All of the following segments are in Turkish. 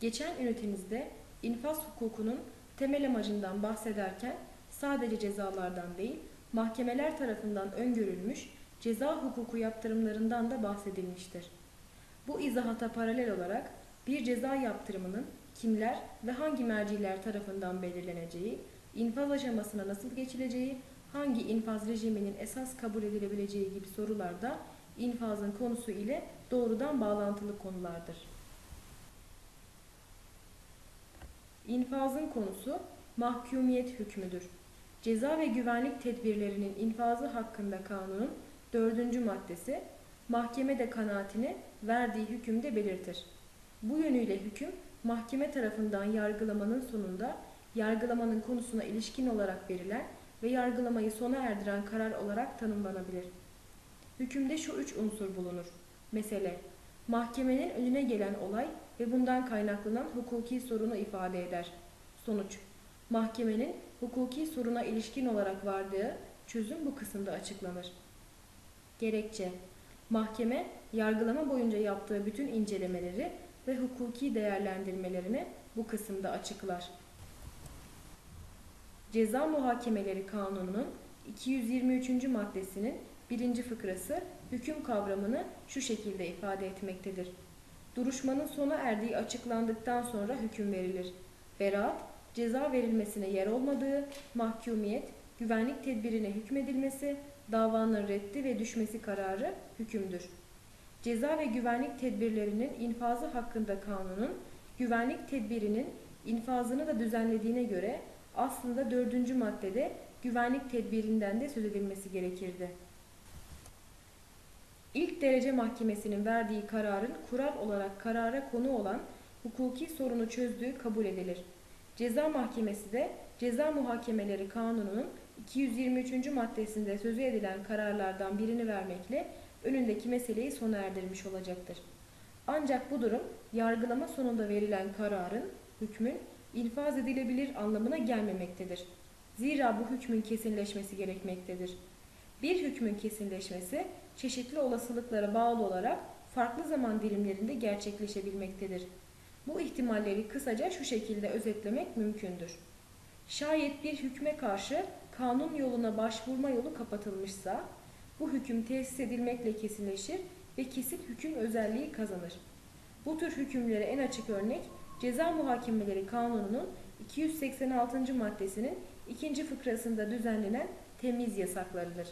Geçen ünitemizde infaz hukukunun temel amacından bahsederken sadece cezalardan değil, mahkemeler tarafından öngörülmüş ceza hukuku yaptırımlarından da bahsedilmiştir. Bu izahata paralel olarak bir ceza yaptırımının kimler ve hangi merciler tarafından belirleneceği, infaz aşamasına nasıl geçileceği, hangi infaz rejiminin esas kabul edilebileceği gibi sorular da infazın konusu ile doğrudan bağlantılı konulardır. İnfazın konusu mahkumiyet hükmüdür. Ceza ve güvenlik tedbirlerinin infazı hakkında kanunun dördüncü maddesi mahkeme de kanaatini verdiği hükümde belirtir. Bu yönüyle hüküm mahkeme tarafından yargılamanın sonunda yargılamanın konusuna ilişkin olarak verilen ve yargılamayı sona erdiren karar olarak tanımlanabilir. Hükümde şu üç unsur bulunur. Mesele, mahkemenin önüne gelen olay ve bundan kaynaklanan hukuki sorunu ifade eder. Sonuç, mahkemenin hukuki soruna ilişkin olarak vardığı çözüm bu kısımda açıklanır. Gerekçe, mahkeme yargılama boyunca yaptığı bütün incelemeleri ve hukuki değerlendirmelerini bu kısımda açıklar. Ceza Muhakemeleri Kanunu'nun 223. maddesinin birinci fıkrası hüküm kavramını şu şekilde ifade etmektedir. Duruşmanın sona erdiği açıklandıktan sonra hüküm verilir. Beraat, ceza verilmesine yer olmadığı, mahkumiyet, güvenlik tedbirine hükmedilmesi, davanın reddi ve düşmesi kararı hükümdür. Ceza ve güvenlik tedbirlerinin infazı hakkında kanunun güvenlik tedbirinin infazını da düzenlediğine göre aslında dördüncü maddede güvenlik tedbirinden de söz edilmesi gerekirdi. İlk derece mahkemesinin verdiği kararın kural olarak karara konu olan hukuki sorunu çözdüğü kabul edilir. Ceza mahkemesi de Ceza Muhakemeleri Kanunu'nun 223. maddesinde sözü edilen kararlardan birini vermekle önündeki meseleyi sona erdirmiş olacaktır. Ancak bu durum yargılama sonunda verilen kararın, hükmün infaz edilebilir anlamına gelmemektedir. Zira bu hükmün kesinleşmesi gerekmektedir. Bir hükmün kesinleşmesi çeşitli olasılıklara bağlı olarak farklı zaman dilimlerinde gerçekleşebilmektedir. Bu ihtimalleri kısaca şu şekilde özetlemek mümkündür. Şayet bir hükme karşı kanun yoluna başvurma yolu kapatılmışsa, bu hüküm tesis edilmekle kesinleşir ve kesin hüküm özelliği kazanır. Bu tür hükümlere en açık örnek Ceza Muhakemeleri Kanunu'nun 286. maddesinin ikinci fıkrasında düzenlenen temiz yasaklarıdır.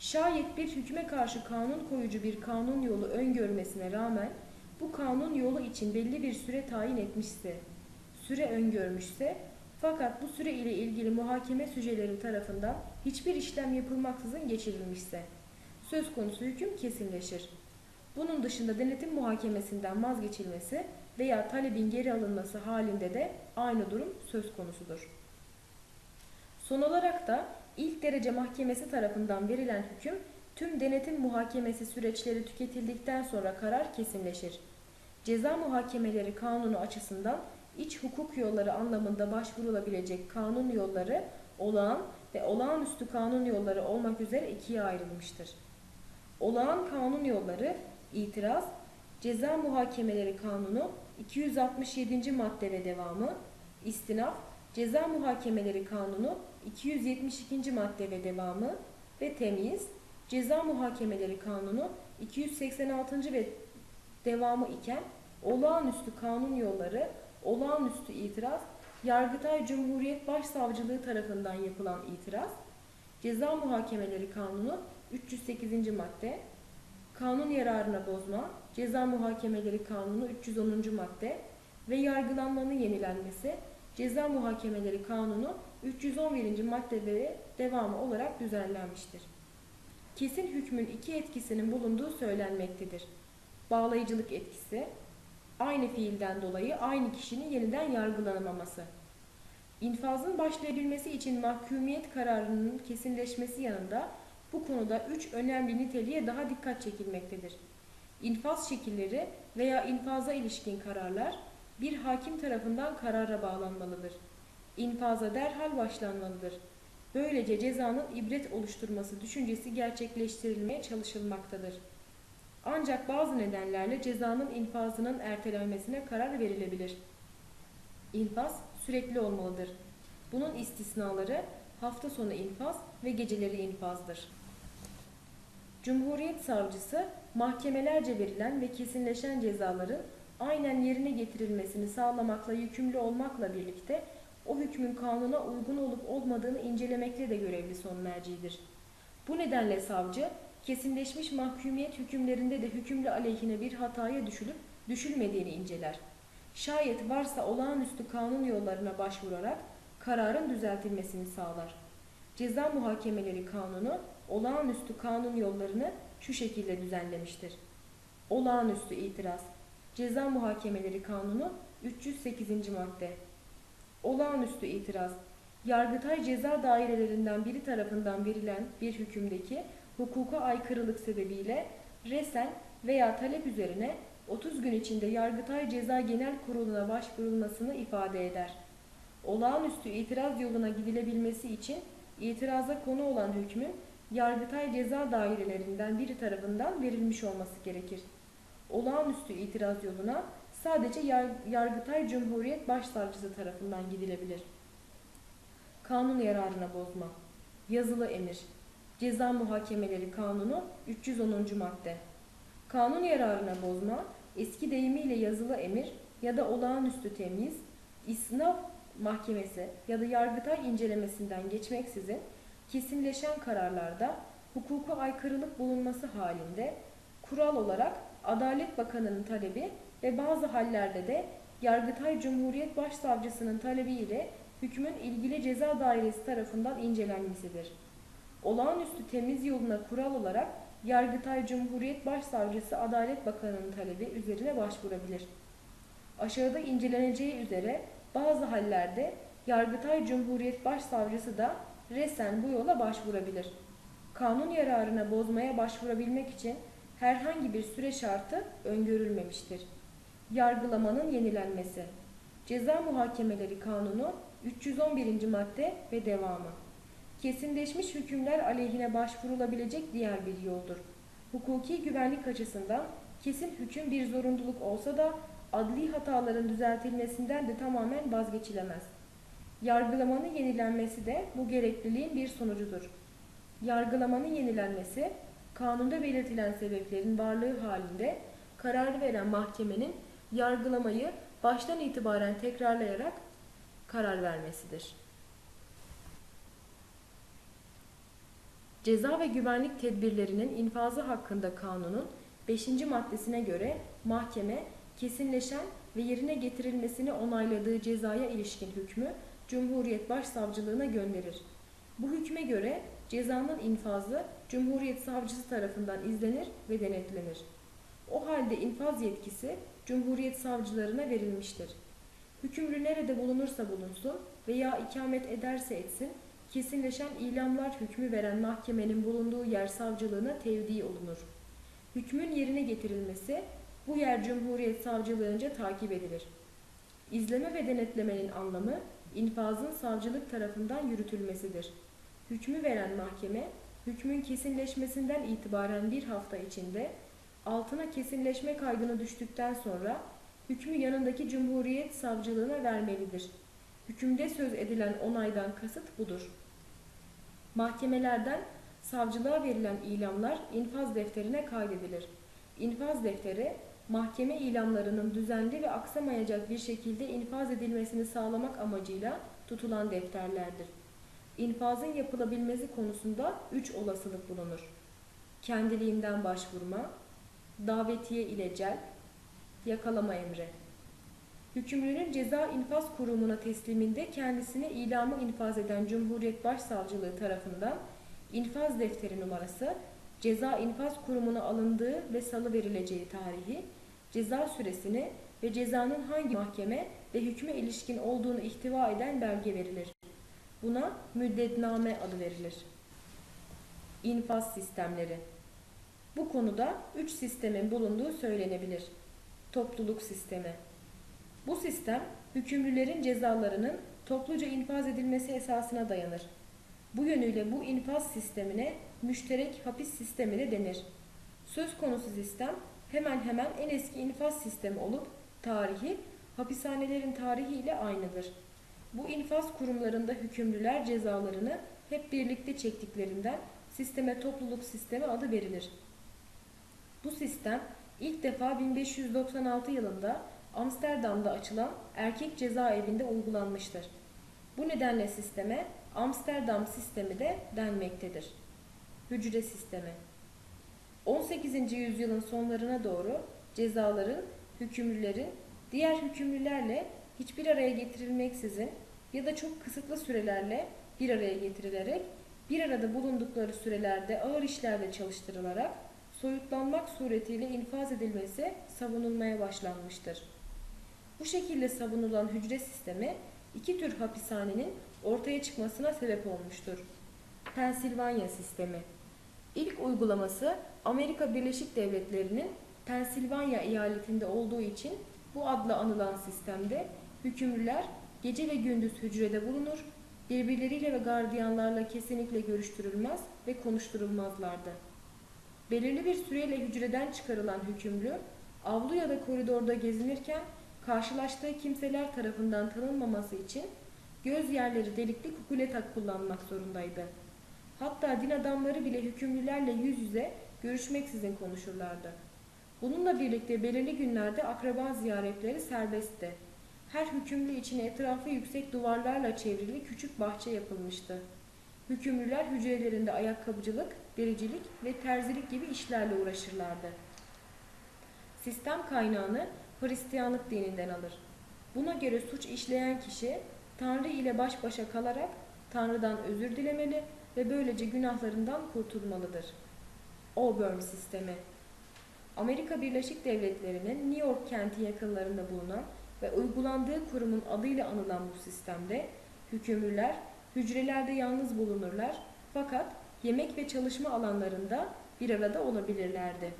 Şayet bir hükme karşı kanun koyucu bir kanun yolu öngörmesine rağmen bu kanun yolu için belli bir süre tayin etmişse, süre öngörmüşse fakat bu süre ile ilgili muhakeme süceleri tarafından hiçbir işlem yapılmaksızın geçirilmişse söz konusu hüküm kesinleşir. Bunun dışında denetim muhakemesinden vazgeçilmesi veya talebin geri alınması halinde de aynı durum söz konusudur. Son olarak da ilk derece mahkemesi tarafından verilen hüküm tüm denetim muhakemesi süreçleri tüketildikten sonra karar kesinleşir. Ceza muhakemeleri kanunu açısından iç hukuk yolları anlamında başvurulabilecek kanun yolları olağan ve olağanüstü kanun yolları olmak üzere ikiye ayrılmıştır. Olağan kanun yolları itiraz, ceza muhakemeleri kanunu 267. madde ve devamı, istinaf, ceza muhakemeleri kanunu 272. madde ve devamı ve temyiz, ceza muhakemeleri kanunu 286. ve devamı iken olağanüstü kanun yolları, olağanüstü itiraz, Yargıtay Cumhuriyet Başsavcılığı tarafından yapılan itiraz, Ceza Muhakemeleri Kanunu 308. madde, kanun yararına bozma, Ceza Muhakemeleri Kanunu 310. madde ve yargılanmanın yenilenmesi, Ceza Muhakemeleri Kanunu 311. madde ve devamı olarak düzenlenmiştir. Kesin hükmün iki etkisinin bulunduğu söylenmektedir. Bağlayıcılık etkisi, aynı fiilden dolayı aynı kişinin yeniden yargılanamaması. İnfazın başlayabilmesi için mahkumiyet kararının kesinleşmesi yanında bu konuda üç önemli niteliğe daha dikkat çekilmektedir. İnfaz şekilleri veya infaza ilişkin kararlar bir hakim tarafından karara bağlanmalıdır. İnfaza derhal başlanmalıdır. Böylece cezanın ibret oluşturması düşüncesi gerçekleştirilmeye çalışılmaktadır. Ancak bazı nedenlerle cezanın infazının ertelenmesine karar verilebilir. İnfaz sürekli olmalıdır. Bunun istisnaları hafta sonu infaz ve geceleri infazdır. Cumhuriyet savcısı mahkemelerce verilen ve kesinleşen cezaların aynen yerine getirilmesini sağlamakla yükümlü olmakla birlikte o hükmün kanuna uygun olup olmadığını incelemekle de görevli son mercidir. Bu nedenle savcı kesinleşmiş mahkumiyet hükümlerinde de hükümlü aleyhine bir hataya düşülüp düşülmediğini inceler. Şayet varsa olağanüstü kanun yollarına başvurarak kararın düzeltilmesini sağlar. Ceza Muhakemeleri Kanunu olağanüstü kanun yollarını şu şekilde düzenlemiştir. Olağanüstü itiraz. Ceza Muhakemeleri Kanunu 308. madde. Olağanüstü itiraz. Yargıtay ceza dairelerinden biri tarafından verilen bir hükümdeki hukuka aykırılık sebebiyle resen veya talep üzerine 30 gün içinde Yargıtay Ceza Genel Kurulu'na başvurulmasını ifade eder. Olağanüstü itiraz yoluna gidilebilmesi için itiraza konu olan hükmün Yargıtay ceza dairelerinden biri tarafından verilmiş olması gerekir. Olağanüstü itiraz yoluna sadece Yargıtay Cumhuriyet Başsavcısı tarafından gidilebilir. Kanun yararına bozma. Yazılı emir. Ceza Muhakemeleri Kanunu 310. madde. Kanun yararına bozma, eski deyimiyle yazılı emir ya da olağanüstü temyiz, isnaf mahkemesi ya da yargıtay incelemesinden geçmeksizin kesinleşen kararlarda hukuka aykırılık bulunması halinde kural olarak Adalet Bakanı'nın talebi ve bazı hallerde de Yargıtay Cumhuriyet Başsavcısının talebiyle hükmün ilgili ceza dairesi tarafından incelenmesidir. Olağanüstü temiz yoluna kural olarak Yargıtay Cumhuriyet Başsavcısı Adalet Bakanı'nın talebi üzerine başvurabilir. Aşağıda inceleneceği üzere bazı hallerde Yargıtay Cumhuriyet Başsavcısı da resen bu yola başvurabilir. Kanun yararına bozmaya başvurabilmek için herhangi bir süre şartı öngörülmemiştir. Yargılamanın yenilenmesi Ceza Muhakemeleri Kanunu 311. madde ve devamı kesinleşmiş hükümler aleyhine başvurulabilecek diğer bir yoldur. Hukuki güvenlik açısından kesin hüküm bir zorunluluk olsa da adli hataların düzeltilmesinden de tamamen vazgeçilemez. Yargılamanın yenilenmesi de bu gerekliliğin bir sonucudur. Yargılamanın yenilenmesi, kanunda belirtilen sebeplerin varlığı halinde karar veren mahkemenin yargılamayı baştan itibaren tekrarlayarak karar vermesidir. Ceza ve güvenlik tedbirlerinin infazı hakkında kanunun 5. maddesine göre mahkeme kesinleşen ve yerine getirilmesini onayladığı cezaya ilişkin hükmü Cumhuriyet Başsavcılığına gönderir. Bu hükme göre cezanın infazı Cumhuriyet Savcısı tarafından izlenir ve denetlenir. O halde infaz yetkisi Cumhuriyet Savcılarına verilmiştir. Hükümlü nerede bulunursa bulunsun veya ikamet ederse etsin, kesinleşen ilamlar hükmü veren mahkemenin bulunduğu yer savcılığına tevdi olunur. Hükmün yerine getirilmesi bu yer Cumhuriyet Savcılığınca takip edilir. İzleme ve denetlemenin anlamı infazın savcılık tarafından yürütülmesidir. Hükmü veren mahkeme, hükmün kesinleşmesinden itibaren bir hafta içinde altına kesinleşme kaydını düştükten sonra hükmü yanındaki Cumhuriyet Savcılığına vermelidir. Hükümde söz edilen onaydan kasıt budur. Mahkemelerden savcılığa verilen ilamlar infaz defterine kaydedilir. İnfaz defteri mahkeme ilamlarının düzenli ve aksamayacak bir şekilde infaz edilmesini sağlamak amacıyla tutulan defterlerdir. İnfazın yapılabilmesi konusunda üç olasılık bulunur. Kendiliğinden başvurma, davetiye ile celp, yakalama emri. Hükümlünün ceza infaz kurumuna tesliminde kendisine ilamı infaz eden Cumhuriyet Başsavcılığı tarafından infaz defteri numarası, ceza infaz kurumuna alındığı ve salı verileceği tarihi, ceza süresini ve cezanın hangi mahkeme ve hükme ilişkin olduğunu ihtiva eden belge verilir. Buna müddetname adı verilir. İnfaz sistemleri Bu konuda üç sistemin bulunduğu söylenebilir. Topluluk sistemi Bu sistem, hükümlülerin cezalarının topluca infaz edilmesi esasına dayanır. Bu yönüyle bu infaz sistemine müşterek hapis sistemi de denir. Söz konusu sistem hemen hemen en eski infaz sistemi olup tarihi hapishanelerin tarihi ile aynıdır. Bu infaz kurumlarında hükümlüler cezalarını hep birlikte çektiklerinden sisteme topluluk sistemi adı verilir. Bu sistem ilk defa 1596 yılında Amsterdam'da açılan erkek cezaevinde uygulanmıştır. Bu nedenle sisteme Amsterdam sistemi de denmektedir. Hücre sistemi 18. yüzyılın sonlarına doğru cezaların, hükümlülerin diğer hükümlülerle hiçbir araya getirilmeksizin ya da çok kısıtlı sürelerle bir araya getirilerek bir arada bulundukları sürelerde ağır işlerde çalıştırılarak soyutlanmak suretiyle infaz edilmesi savunulmaya başlanmıştır. Bu şekilde savunulan hücre sistemi iki tür hapishanenin ortaya çıkmasına sebep olmuştur. Pensilvanya sistemi İlk uygulaması Amerika Birleşik Devletleri'nin Pensilvanya eyaletinde olduğu için bu adla anılan sistemde hükümlüler gece ve gündüz hücrede bulunur, birbirleriyle ve gardiyanlarla kesinlikle görüştürülmez ve konuşturulmazlardı. Belirli bir süreyle hücreden çıkarılan hükümlü, avlu ya da koridorda gezinirken karşılaştığı kimseler tarafından tanınmaması için göz yerleri delikli kukuletak kullanmak zorundaydı. Hatta din adamları bile hükümlülerle yüz yüze görüşmeksizin konuşurlardı. Bununla birlikte belirli günlerde akraba ziyaretleri serbestti. Her hükümlü için etrafı yüksek duvarlarla çevrili küçük bahçe yapılmıştı. Hükümlüler hücrelerinde ayakkabıcılık, dericilik ve terzilik gibi işlerle uğraşırlardı. Sistem kaynağını Hristiyanlık dininden alır. Buna göre suç işleyen kişi Tanrı ile baş başa kalarak Tanrı'dan özür dilemeli ve böylece günahlarından kurtulmalıdır. Auburn sistemi Amerika Birleşik Devletleri'nin New York kenti yakınlarında bulunan ve uygulandığı kurumun adıyla anılan bu sistemde hükümlüler hücrelerde yalnız bulunurlar fakat yemek ve çalışma alanlarında bir arada olabilirlerdi.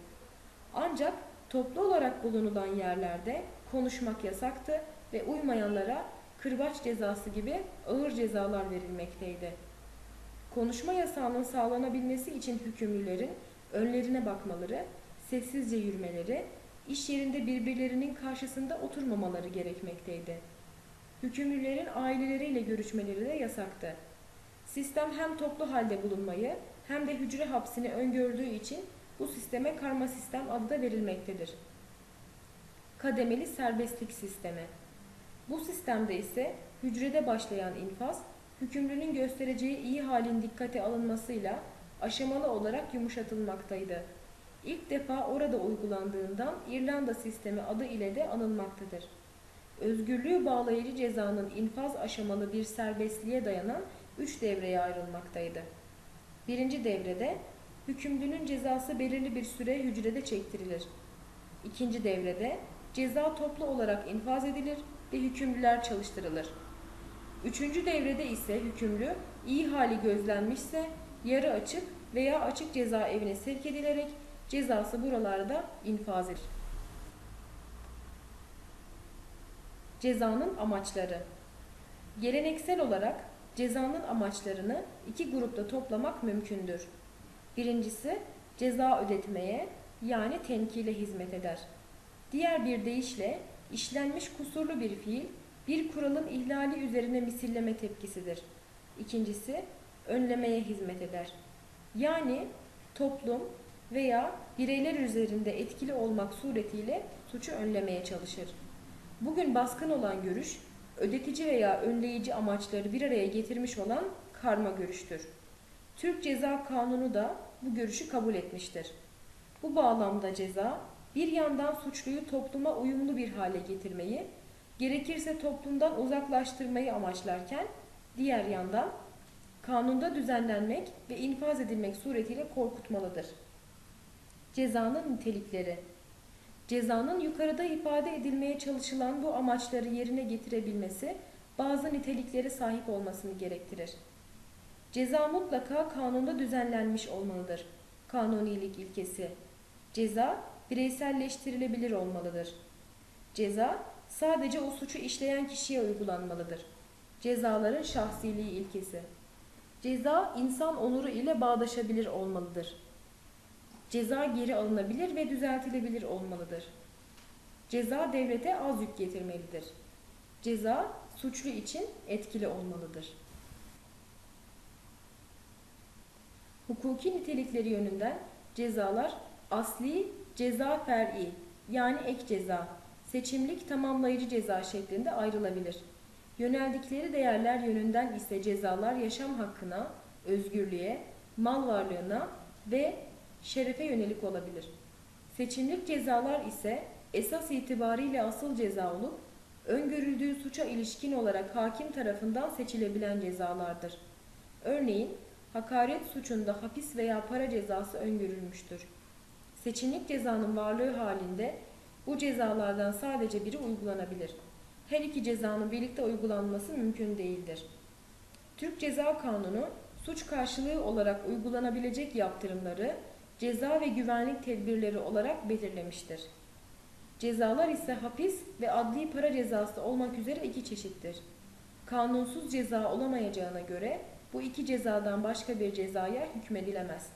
Ancak toplu olarak bulunulan yerlerde konuşmak yasaktı ve uymayanlara kırbaç cezası gibi ağır cezalar verilmekteydi. Konuşma yasağının sağlanabilmesi için hükümlülerin önlerine bakmaları, sessizce yürümeleri, iş yerinde birbirlerinin karşısında oturmamaları gerekmekteydi. Hükümlülerin aileleriyle görüşmeleri de yasaktı. Sistem hem toplu halde bulunmayı hem de hücre hapsini öngördüğü için bu sisteme karma sistem adı da verilmektedir. Kademeli serbestlik sistemi. Bu sistemde ise hücrede başlayan infaz, hükümlünün göstereceği iyi halin dikkate alınmasıyla aşamalı olarak yumuşatılmaktaydı. İlk defa orada uygulandığından İrlanda sistemi adı ile de anılmaktadır. Özgürlüğü bağlayıcı cezanın infaz aşamalı bir serbestliğe dayanan üç devreye ayrılmaktaydı. Birinci devrede hükümlünün cezası belirli bir süre hücrede çektirilir. İkinci devrede ceza toplu olarak infaz edilir ve hükümlüler çalıştırılır. Üçüncü devrede ise hükümlü iyi hali gözlenmişse yarı açık veya açık ceza evine sevk edilerek cezası buralarda infaz edilir. Cezanın amaçları Geleneksel olarak cezanın amaçlarını iki grupta toplamak mümkündür. Birincisi ceza ödetmeye yani tenkile hizmet eder. Diğer bir deyişle işlenmiş kusurlu bir fiil bir kuralın ihlali üzerine misilleme tepkisidir. İkincisi önlemeye hizmet eder. Yani toplum veya bireyler üzerinde etkili olmak suretiyle suçu önlemeye çalışır. Bugün baskın olan görüş, ödetici veya önleyici amaçları bir araya getirmiş olan karma görüştür. Türk Ceza Kanunu da bu görüşü kabul etmiştir. Bu bağlamda ceza, bir yandan suçluyu topluma uyumlu bir hale getirmeyi, gerekirse toplumdan uzaklaştırmayı amaçlarken, diğer yandan kanunda düzenlenmek ve infaz edilmek suretiyle korkutmalıdır. Cezanın nitelikleri Cezanın yukarıda ifade edilmeye çalışılan bu amaçları yerine getirebilmesi bazı niteliklere sahip olmasını gerektirir. Ceza mutlaka kanunda düzenlenmiş olmalıdır. Kanunilik ilkesi. Ceza bireyselleştirilebilir olmalıdır. Ceza sadece o suçu işleyen kişiye uygulanmalıdır. Cezaların şahsiliği ilkesi. Ceza insan onuru ile bağdaşabilir olmalıdır. Ceza geri alınabilir ve düzeltilebilir olmalıdır. Ceza devlete az yük getirmelidir. Ceza suçlu için etkili olmalıdır. Hukuki nitelikleri yönünden cezalar asli, ceza fer'i yani ek ceza, seçimlik tamamlayıcı ceza şeklinde ayrılabilir. Yöneldikleri değerler yönünden ise cezalar yaşam hakkına, özgürlüğe, mal varlığına ve şerefe yönelik olabilir. Seçimlik cezalar ise esas itibariyle asıl ceza olup öngörüldüğü suça ilişkin olarak hakim tarafından seçilebilen cezalardır. Örneğin hakaret suçunda hapis veya para cezası öngörülmüştür. Seçimlik cezanın varlığı halinde bu cezalardan sadece biri uygulanabilir. Her iki cezanın birlikte uygulanması mümkün değildir. Türk Ceza Kanunu suç karşılığı olarak uygulanabilecek yaptırımları ceza ve güvenlik tedbirleri olarak belirlemiştir. Cezalar ise hapis ve adli para cezası olmak üzere iki çeşittir. Kanunsuz ceza olamayacağına göre bu iki cezadan başka bir cezaya hükmedilemez.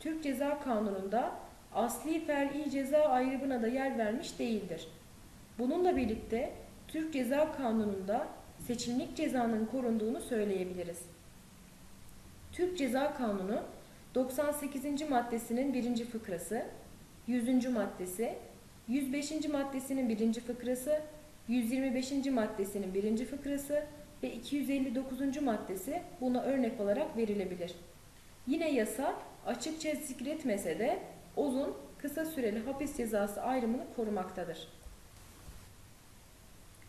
Türk Ceza Kanunu'nda asli fer'i ceza ayrımına da yer vermiş değildir. Bununla birlikte Türk Ceza Kanunu'nda seçimlik cezanın korunduğunu söyleyebiliriz. Türk Ceza Kanunu 98. maddesinin 1. fıkrası, 100. maddesi, 105. maddesinin 1. fıkrası, 125. maddesinin 1. fıkrası ve 259. maddesi buna örnek olarak verilebilir. Yine yasa açıkça zikretmese de uzun, kısa süreli hapis cezası ayrımını korumaktadır.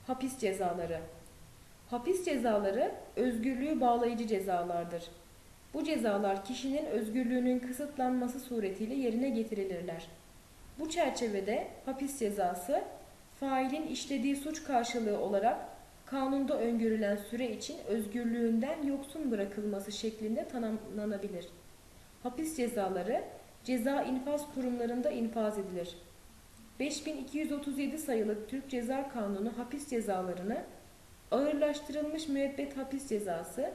Hapis cezaları Hapis cezaları özgürlüğü bağlayıcı cezalardır. Bu cezalar kişinin özgürlüğünün kısıtlanması suretiyle yerine getirilirler. Bu çerçevede hapis cezası, failin işlediği suç karşılığı olarak kanunda öngörülen süre için özgürlüğünden yoksun bırakılması şeklinde tanımlanabilir. Hapis cezaları ceza infaz kurumlarında infaz edilir. 5237 sayılı Türk Ceza Kanunu hapis cezalarını ağırlaştırılmış müebbet hapis cezası,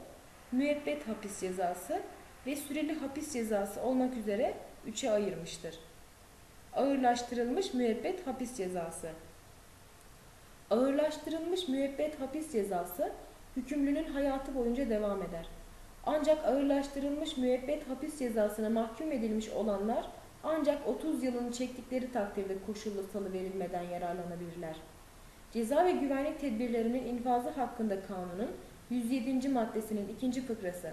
müebbet hapis cezası ve süreli hapis cezası olmak üzere üçe ayırmıştır. Ağırlaştırılmış müebbet hapis cezası Ağırlaştırılmış müebbet hapis cezası hükümlünün hayatı boyunca devam eder. Ancak ağırlaştırılmış müebbet hapis cezasına mahkum edilmiş olanlar ancak 30 yılını çektikleri takdirde koşullu salı verilmeden yararlanabilirler. Ceza ve güvenlik tedbirlerinin infazı hakkında kanunun 107. maddesinin ikinci fıkrası.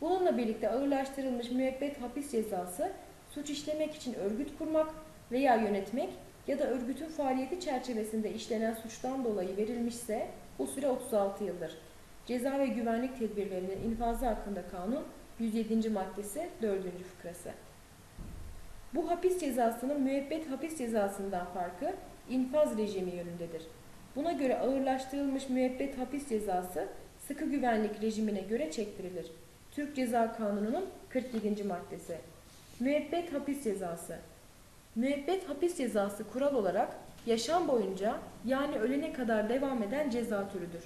Bununla birlikte ağırlaştırılmış müebbet hapis cezası suç işlemek için örgüt kurmak veya yönetmek ya da örgütün faaliyeti çerçevesinde işlenen suçtan dolayı verilmişse bu süre 36 yıldır. Ceza ve güvenlik tedbirlerinin infazı hakkında kanun 107. maddesi 4. fıkrası. Bu hapis cezasının müebbet hapis cezasından farkı infaz rejimi yönündedir. Buna göre ağırlaştırılmış müebbet hapis cezası sıkı güvenlik rejimine göre çektirilir. Türk Ceza Kanunu'nun 47. maddesi. Müebbet hapis cezası. Müebbet hapis cezası kural olarak yaşam boyunca yani ölene kadar devam eden ceza türüdür.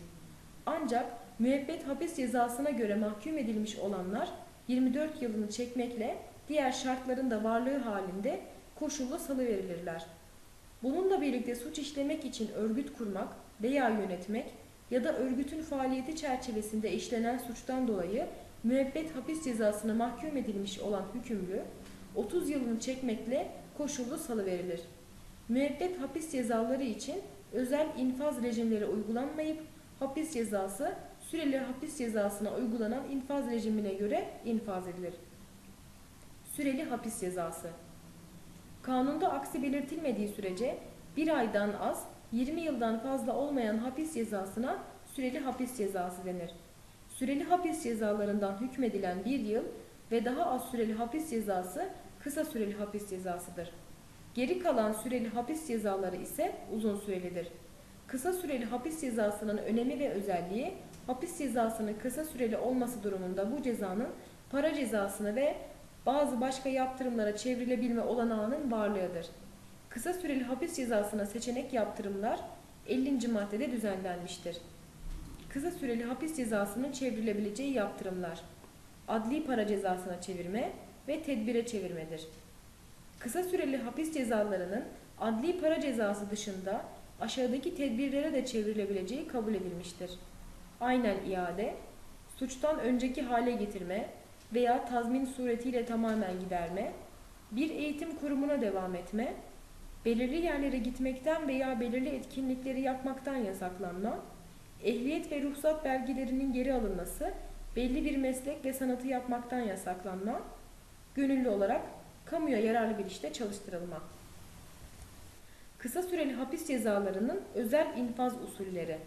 Ancak müebbet hapis cezasına göre mahkum edilmiş olanlar 24 yılını çekmekle diğer şartların da varlığı halinde koşullu salıverilirler. Bununla birlikte suç işlemek için örgüt kurmak veya yönetmek ya da örgütün faaliyeti çerçevesinde işlenen suçtan dolayı müebbet hapis cezasına mahkum edilmiş olan hükümlü 30 yılını çekmekle koşullu salıverilir. Müebbet hapis cezaları için özel infaz rejimleri uygulanmayıp hapis cezası süreli hapis cezasına uygulanan infaz rejimine göre infaz edilir. Süreli hapis cezası Kanunda aksi belirtilmediği sürece bir aydan az, 20 yıldan fazla olmayan hapis cezasına süreli hapis cezası denir. Süreli hapis cezalarından hükmedilen bir yıl ve daha az süreli hapis cezası kısa süreli hapis cezasıdır. Geri kalan süreli hapis cezaları ise uzun sürelidir. Kısa süreli hapis cezasının önemi ve özelliği hapis cezasının kısa süreli olması durumunda bu cezanın para cezasını ve bazı başka yaptırımlara çevrilebilme olanağının varlığıdır. Kısa süreli hapis cezasına seçenek yaptırımlar 50. maddede düzenlenmiştir. Kısa süreli hapis cezasının çevrilebileceği yaptırımlar Adli para cezasına çevirme, ve tedbire çevirmedir. Kısa süreli hapis cezalarının adli para cezası dışında aşağıdaki tedbirlere de çevrilebileceği kabul edilmiştir. Aynen iade, suçtan önceki hale getirme veya tazmin suretiyle tamamen giderme, bir eğitim kurumuna devam etme, belirli yerlere gitmekten veya belirli etkinlikleri yapmaktan yasaklanma, ehliyet ve ruhsat belgelerinin geri alınması, belli bir meslek ve sanatı yapmaktan yasaklanma, gönüllü olarak kamuya yararlı bir işte çalıştırılma. Kısa süreli hapis cezalarının özel infaz usulleri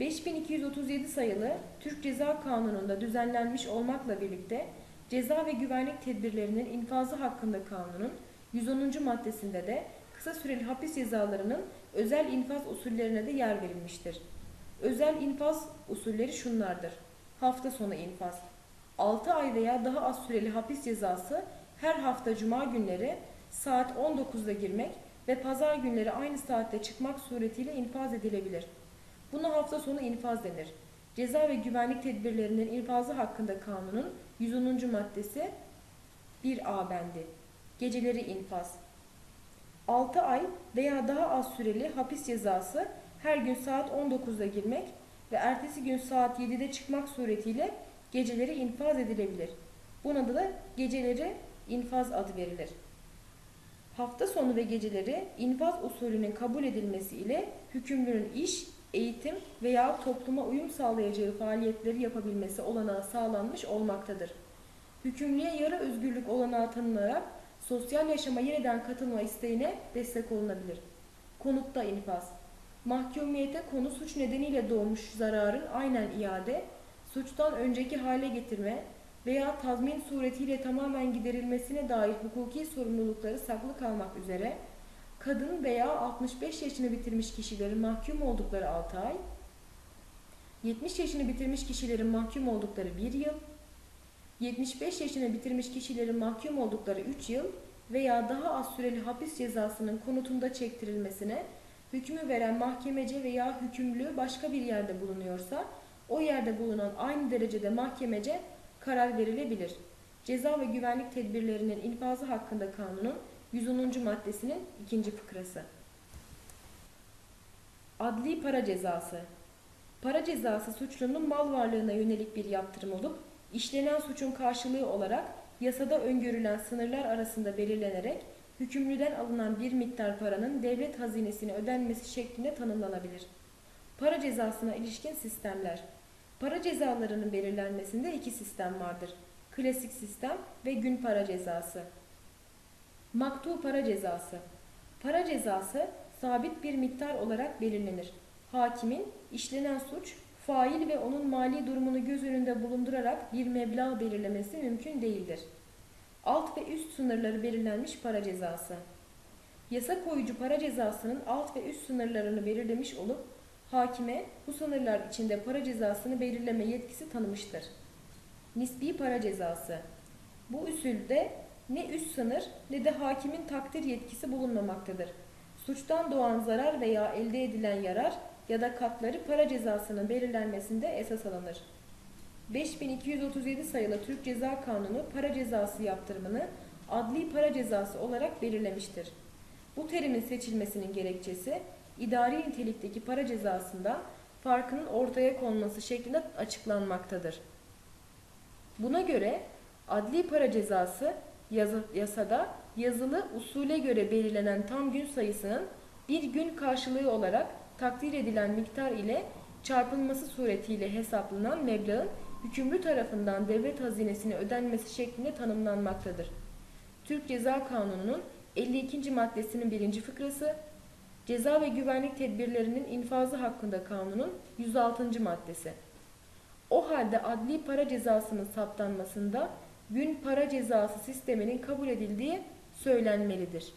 5237 sayılı Türk Ceza Kanunu'nda düzenlenmiş olmakla birlikte ceza ve güvenlik tedbirlerinin infazı hakkında kanunun 110. maddesinde de kısa süreli hapis cezalarının özel infaz usullerine de yer verilmiştir. Özel infaz usulleri şunlardır. Hafta sonu infaz. 6 ay veya daha az süreli hapis cezası her hafta cuma günleri saat 19'da girmek ve pazar günleri aynı saatte çıkmak suretiyle infaz edilebilir. Buna hafta sonu infaz denir. Ceza ve güvenlik tedbirlerinin infazı hakkında kanunun 110. maddesi 1A bendi. Geceleri infaz. 6 ay veya daha az süreli hapis cezası her gün saat 19'da girmek ve ertesi gün saat 7'de çıkmak suretiyle geceleri infaz edilebilir. Buna da geceleri infaz adı verilir. Hafta sonu ve geceleri infaz usulünün kabul edilmesi ile hükümlünün iş, eğitim veya topluma uyum sağlayacağı faaliyetleri yapabilmesi olanağı sağlanmış olmaktadır. Hükümlüye yarı özgürlük olanağı tanınarak sosyal yaşama yeniden katılma isteğine destek olunabilir. Konutta infaz Mahkumiyete konu suç nedeniyle doğmuş zararın aynen iade, suçtan önceki hale getirme veya tazmin suretiyle tamamen giderilmesine dair hukuki sorumlulukları saklı kalmak üzere kadın veya 65 yaşını bitirmiş kişilerin mahkum oldukları 6 ay, 70 yaşını bitirmiş kişilerin mahkum oldukları 1 yıl, 75 yaşını bitirmiş kişilerin mahkum oldukları 3 yıl veya daha az süreli hapis cezasının konutunda çektirilmesine hükmü veren mahkemece veya hükümlü başka bir yerde bulunuyorsa o yerde bulunan aynı derecede mahkemece karar verilebilir. Ceza ve güvenlik tedbirlerinin infazı hakkında kanunun 110. maddesinin ikinci fıkrası. Adli para cezası Para cezası suçlunun mal varlığına yönelik bir yaptırım olup, işlenen suçun karşılığı olarak yasada öngörülen sınırlar arasında belirlenerek hükümlüden alınan bir miktar paranın devlet hazinesine ödenmesi şeklinde tanımlanabilir. Para cezasına ilişkin sistemler Para cezalarının belirlenmesinde iki sistem vardır. Klasik sistem ve gün para cezası. Maktu para cezası. Para cezası sabit bir miktar olarak belirlenir. Hakimin işlenen suç, fail ve onun mali durumunu göz önünde bulundurarak bir meblağ belirlemesi mümkün değildir. Alt ve üst sınırları belirlenmiş para cezası. Yasa koyucu para cezasının alt ve üst sınırlarını belirlemiş olup hakime bu sınırlar içinde para cezasını belirleme yetkisi tanımıştır. Nisbi para cezası. Bu usulde ne üst sınır ne de hakimin takdir yetkisi bulunmamaktadır. Suçtan doğan zarar veya elde edilen yarar ya da katları para cezasının belirlenmesinde esas alınır. 5237 sayılı Türk Ceza Kanunu para cezası yaptırımını adli para cezası olarak belirlemiştir. Bu terimin seçilmesinin gerekçesi idari nitelikteki para cezasında farkının ortaya konması şeklinde açıklanmaktadır. Buna göre adli para cezası yazı, yasada yazılı usule göre belirlenen tam gün sayısının bir gün karşılığı olarak takdir edilen miktar ile çarpılması suretiyle hesaplanan meblağın hükümlü tarafından devlet hazinesine ödenmesi şeklinde tanımlanmaktadır. Türk Ceza Kanunu'nun 52. maddesinin birinci fıkrası, Ceza ve güvenlik tedbirlerinin infazı hakkında kanunun 106. maddesi. O halde adli para cezasının saptanmasında gün para cezası sisteminin kabul edildiği söylenmelidir.